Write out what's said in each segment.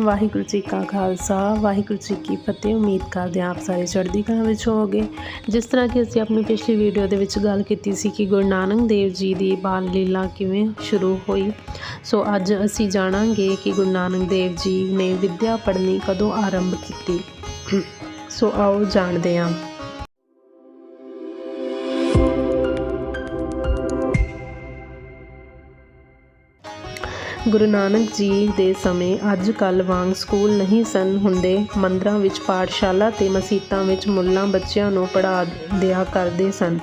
ਵਾਹਿਗੁਰੂ ਜੀ ਕਾ ਖਾਲਸਾ, ਵਾਹਿਗੁਰੂ ਜੀ ਕੀ ਫਤਿਹ। ਉਮੀਦ ਕਰਦੇ ਹਾਂ ਆਪ ਸਾਰੇ ਚੜ੍ਹਦੀ ਕਲਾ ਵਿੱਚ ਹੋਵੋਗੇ। ਜਿਸ ਤਰ੍ਹਾਂ ਕਿ ਅਸੀਂ ਆਪਣੀ ਪਿਛਲੀ ਵੀਡੀਓ ਦੇ ਵਿੱਚ ਗੱਲ ਕੀਤੀ ਸੀ ਕਿ ਗੁਰੂ ਨਾਨਕ ਦੇਵ ਜੀ ਦੀ ਬਾਲ ਲੀਲਾ ਕਿਵੇਂ ਸ਼ੁਰੂ ਹੋਈ। ਸੋ ਅੱਜ ਅਸੀਂ ਜਾਣਾਂਗੇ ਕਿ ਗੁਰੂ ਨਾਨਕ ਦੇਵ ਜੀ ਨੇ ਵਿੱਦਿਆ ਪੜ੍ਹਨੀ ਕਦੋਂ ਆਰੰਭ ਕੀਤੀ। ਸੋ ਆਓ ਜਾਣਦੇ ਹਾਂ। ਗੁਰੂ ਨਾਨਕ ਜੀ ਦੇ ਸਮੇਂ ਅੱਜ ਕੱਲ੍ਹ ਵਾਂਗ ਸਕੂਲ ਨਹੀਂ ਸਨ ਹੁੰਦੇ। ਮੰਦਰਾਂ ਵਿੱਚ, ਪਾਠਸ਼ਾਲਾ ਤੇ ਮਸੀਤਾਂ ਵਿੱਚ ਮੁੱਲਾਂ ਬੱਚਿਆਂ ਨੂੰ ਪੜ੍ਹਾ ਦਿਆ ਕਰਦੇ ਸਨ।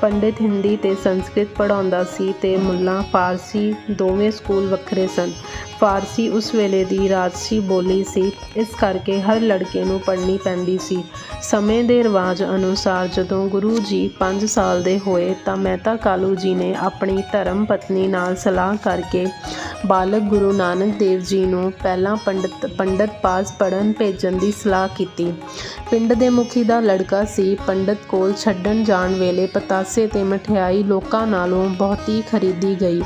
ਪੰਡਿਤ ਹਿੰਦੀ ਤੇ ਸੰਸਕ੍ਰਿਤ ਪੜ੍ਹਾਉਂਦਾ ਸੀ ਤੇ ਮੁੱਲਾਂ ਫਾਰਸੀ ਦੋਵੇਂ ਸਕੂਲ ਵੱਖਰੇ ਸਨ। ਫਾਰਸੀ ਉਸ ਵੇਲੇ ਦੀ ਰਾਜਸੀ ਬੋਲੀ ਸੀ। ਇਸ ਕਰਕੇ ਹਰ ਲੜਕੇ ਨੂੰ ਪੜ੍ਹਨੀ ਪੈਂਦੀ ਸੀ। ਸਮੇਂ ਦੇ ਰਿਵਾਜ ਅਨੁਸਾਰ ਜਦੋਂ ਗੁਰੂ ਜੀ 5 ਸਾਲ ਦੇ ਹੋਏ ਤਾਂ ਮਹਿਤਾ ਕਾਲੂ ਜੀ ਨੇ ਆਪਣੀ ਧਰਮ ਪਤਨੀ ਨਾਲ ਸਲਾਹ ਕਰਕੇ ਬਾਲਕ ਗੁਰੂ ਨਾਨਕ ਦੇਵ ਜੀ ਨੂੰ ਪਹਿਲਾਂ ਪੰਡਤ ਪੰਡਤ ਪਾਸ ਪੜਨ ਭੇਜਣ ਦੀ ਸਲਾਹ ਕੀਤੀ। ਪਿੰਡ ਦੇ ਮੁਖੀ ਦਾ ਲੜਕਾ ਸੀ, ਪੰਡਤ ਕੋਲ ਛੱਡਣ ਜਾਣ ਵੇਲੇ ਪਤਾਸੇ ਤੇ ਮਠਿਆਈ ਲੋਕਾਂ ਨਾਲੋਂ ਬਹੁਤੀ ਖਰੀਦੀ ਗਈ।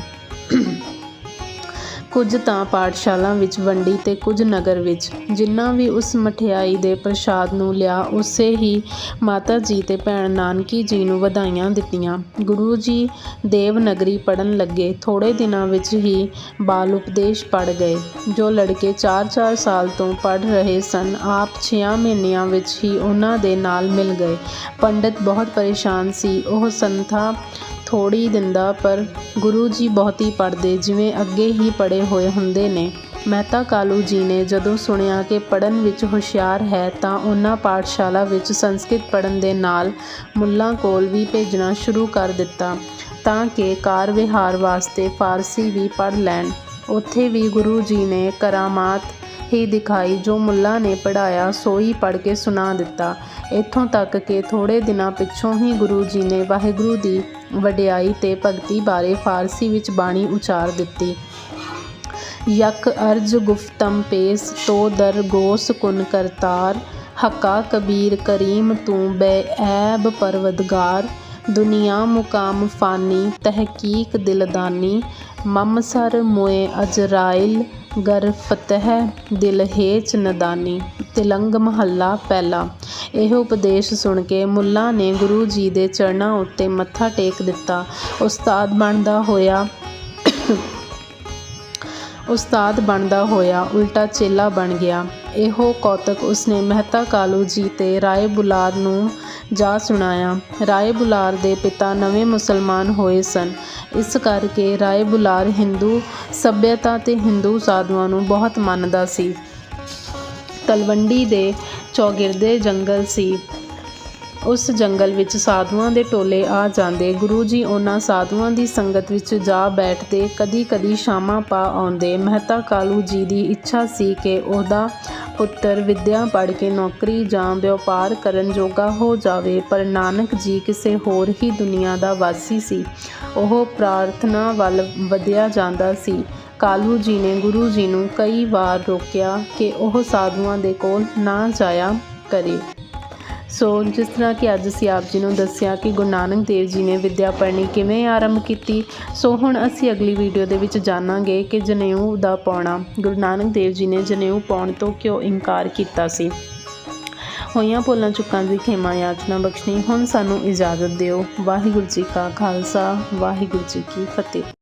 ਕੁਝ ਤਾਂ ਪਾਠਸ਼ਾਲਾ ਵਿੱਚ, ਵੰਡੀ ਤੇ ਕੁਝ ਨਗਰ ਵਿੱਚ। ਜਿੰਨਾ ਵੀ ਉਸ ਮਠਿਆਈ ਦੇ ਪ੍ਰਸ਼ਾਦ ਨੂੰ ਲਿਆ, ਉਸੇ ਹੀ ਮਾਤਾ ਜੀ ਤੇ ਭੈਣ ਨਾਨਕੀ ਜੀ ਨੂੰ ਵਧਾਈਆਂ ਦਿੱਤੀਆਂ। ਗੁਰੂ ਜੀ ਦੇਵਨਗਰੀ ਪੜਨ ਲੱਗੇ। ਥੋੜੇ ਦਿਨਾਂ ਵਿੱਚ ਹੀ ਬਾਲ ਉਪਦੇਸ਼ ਪੜ ਗਏ, ਜੋ ਲੜਕੇ 4-4 ਸਾਲ ਤੋਂ ਪੜ ਰਹੇ ਸਨ। ਆਪ 6 ਮਹੀਨਿਆਂ ਵਿੱਚ ਹੀ ਉਹਨਾਂ ਦੇ ਨਾਲ ਮਿਲ ਗਏ। ਪੰਡਤ ਬਹੁਤ ਪਰੇਸ਼ਾਨ ਸੀ। ਉਹ ਸੰਥਾ ਥੋੜ੍ਹੀ ਦਿੰਦਾ, ਪਰ ਗੁਰੂ ਜੀ ਬਹੁਤੀ ਪੜ੍ਹਦੇ, ਜਿਵੇਂ ਅੱਗੇ ਹੀ ਪੜ੍ਹੇ ਹੋਏ ਹੁੰਦੇ ਨੇ। ਮਹਿਤਾ ਕਾਲੂ ਜੀ ਨੇ ਜਦੋਂ ਸੁਣਿਆ ਕਿ ਪੜਨ ਵਿੱਚ ਹੁਸ਼ਿਆਰ ਹੈ, ਤਾਂ ਉਹਨਾਂ ਪਾਠਸ਼ਾਲਾ ਵਿੱਚ ਸੰਸਕ੍ਰਿਤ ਪੜਨ ਦੇ ਨਾਲ ਮੁੱਲਾਂ ਕੋਲ ਵੀ ਭੇਜਣਾ ਸ਼ੁਰੂ ਕਰ ਦਿੱਤਾ, ਤਾਂ ਕਿ ਕਾਰ ਵਿਹਾਰ ਵਾਸਤੇ ਫਾਰਸੀ ਵੀ ਪੜ ਲੈਣ। ਉੱਥੇ ਵੀ ਗੁਰੂ ਜੀ ਨੇ ਕਰਾਮਾਤ ਹੀ ਦਿਖਾਈ ਜੋ ਮੁੱਲਾ ਨੇ ਪੜਾਇਆ ਸੋਈ ਪੜ ਕੇ ਸੁਣਾ ਦਿੱਤਾ। ਇੱਥੋਂ ਤੱਕ ਕਿ ਥੋੜੇ ਦਿਨਾਂ ਪਿੱਛੋਂ ਹੀ ਗੁਰੂ ਜੀ ਨੇ ਵਾਹਿਗੁਰੂ ਦੀ ਵਡਿਆਈ ਤੇ ਭਗਤੀ ਬਾਰੇ ਫਾਰਸੀ ਵਿੱਚ ਬਾਣੀ ਉਚਾਰ ਦਿੱਤੀ। ਯਕ ਅਰਜ ਗੁਫਤਮ ਪੇਸ ਤੋ ਦਰ ਗੋਸ ਕੁਨ ਕਰਤਾਰ, ਹੱਕਾ ਕਬੀਰ ਕਰੀਮ ਤੂੰ ਬੇ ਐਬ ਪਰਵਦਗਾਰ। ਦੁਨੀਆ ਮੁਕਾਮ ਫਾਨੀ, ਤਹਿਕੀਕ ਦਿਲਦਾਨੀ ਮਮਸਰ ਮੋਏ ਅਜਰਾਇਲ ਗਰ ਫਤਹ, ਦਿਲ ਹੇਚ ਨਦਾਨੀ, ਤਿਲੰਗ ਮਹੱਲਾ ਪਹਿਲਾ। ਇਹ ਉਪਦੇਸ਼ ਸੁਣ ਕੇ ਮੁੱਲਾ ਨੇ ਗੁਰੂ ਜੀ ਦੇ ਚਰਨਾਂ ਉੱਤੇ ਮੱਥਾ ਟੇਕ ਦਿੱਤਾ। ਉਸਤਾਦ ਬਣਦਾ ਹੋਇਆ ਉਸਤਾਦ ਬਣਦਾ ਹੋਇਆ ਉਲਟਾ ਚੇਲਾ ਬਣ ਗਿਆ। ਇਹੋ ਕੌਤਕ ਉਸਨੇ ਮਹਿਤਾ ਕਾਲੂ ਜੀ ਤੇ ਰਾਏ ਬੁਲਾਰ ਨੂੰ ਜਾ ਸੁਣਾਇਆ। ਰਾਏ ਬੁਲਾਰ ਦੇ ਪਿਤਾ ਨਵੇਂ ਮੁਸਲਮਾਨ ਹੋਏ ਸਨ। ਇਸ ਕਰਕੇ ਰਾਏ ਬੁਲਾਰ ਹਿੰਦੂ ਸੱਭਿਅਤਾ ਤੇ ਹਿੰਦੂ ਸਾਧੂਆਂ ਨੂੰ ਬਹੁਤ ਮੰਨਦਾ ਸੀ। ਤਲਵੰਡੀ ਦੇ ਚੌਗਿਰਦੇ ਜੰਗਲ ਸੀ। ਉਸ ਜੰਗਲ ਵਿੱਚ ਸਾਧੂਆਂ ਦੇ ਟੋਲੇ ਆ ਜਾਂਦੇ। ਗੁਰੂ ਜੀ ਉਹਨਾਂ ਸਾਧੂਆਂ ਦੀ ਸੰਗਤ ਵਿੱਚ ਜਾ ਬੈਠਦੇ। ਕਦੀ-ਕਦੀ ਸ਼ਾਮਾਂ ਪਾ ਆਉਂਦੇ। ਮਹਿਤਾ ਕਾਲੂ ਜੀ ਦੀ ਇੱਛਾ ਸੀ ਕਿ ਉਹਦਾ ਪੁੱਤਰ ਵਿੱਦਿਆ ਪੜ੍ਹ ਕੇ ਨੌਕਰੀ ਜਾਂ ਵਪਾਰ ਕਰਨ ਜੋਗਾ ਹੋ ਜਾਵੇ, ਪਰ ਨਾਨਕ ਜੀ ਕਿਸੇ ਹੋਰ ਹੀ ਦੁਨੀਆ ਦਾ ਵਾਸੀ ਸੀ। ਉਹ ਪ੍ਰਾਰਥਨਾ ਵੱਲ ਵਧਿਆ ਜਾਂਦਾ ਸੀ। ਕਾਲੂ ਜੀ ਨੇ ਗੁਰੂ ਜੀ ਨੂੰ ਕਈ ਵਾਰ ਰੋਕਿਆ ਕਿ ਉਹ ਸਾਧੂਆਂ ਦੇ ਕੋਲ ਨਾ ਜਾਇਆ ਕਰੇ। ਸੋ ਜਿਸ ਤਰ੍ਹਾਂ ਕਿ ਅੱਜ ਅਸੀਂ ਆਪ ਜੀ ਨੂੰ ਦੱਸਿਆ ਕਿ ਗੁਰੂ ਨਾਨਕ ਦੇਵ ਜੀ ਨੇ ਵਿੱਦਿਆ ਪੜ੍ਹਨੀ ਕਿਵੇਂ ਆਰੰਭ ਕੀਤੀ। ਸੋ ਹੁਣ ਅਸੀਂ ਅਗਲੀ ਵੀਡੀਓ ਦੇ ਵਿੱਚ ਜਾਣਾਂਗੇ ਕਿ ਜਨੇਊ ਦਾ ਪਾਉਣਾ ਗੁਰੂ ਨਾਨਕ ਦੇਵ ਜੀ ਨੇ ਜਨੇਊ ਪਾਉਣ ਤੋਂ ਕਿਉਂ ਇਨਕਾਰ ਕੀਤਾ ਸੀ। ਹੋਈਆਂ ਭੁੱਲਾਂ, ਚੁੱਕਾਂ ਦੀ ਖੇਮਾ ਯਾਚਨਾ ਬਖਸ਼ਣੀ, ਹੁਣ ਸਾਨੂੰ ਇਜਾਜ਼ਤ ਦਿਓ। ਵਾਹਿਗੁਰੂ ਜੀ ਕਾ ਖਾਲਸਾ, ਵਾਹਿਗੁਰੂ ਜੀ ਕੀ ਫਤਿਹ।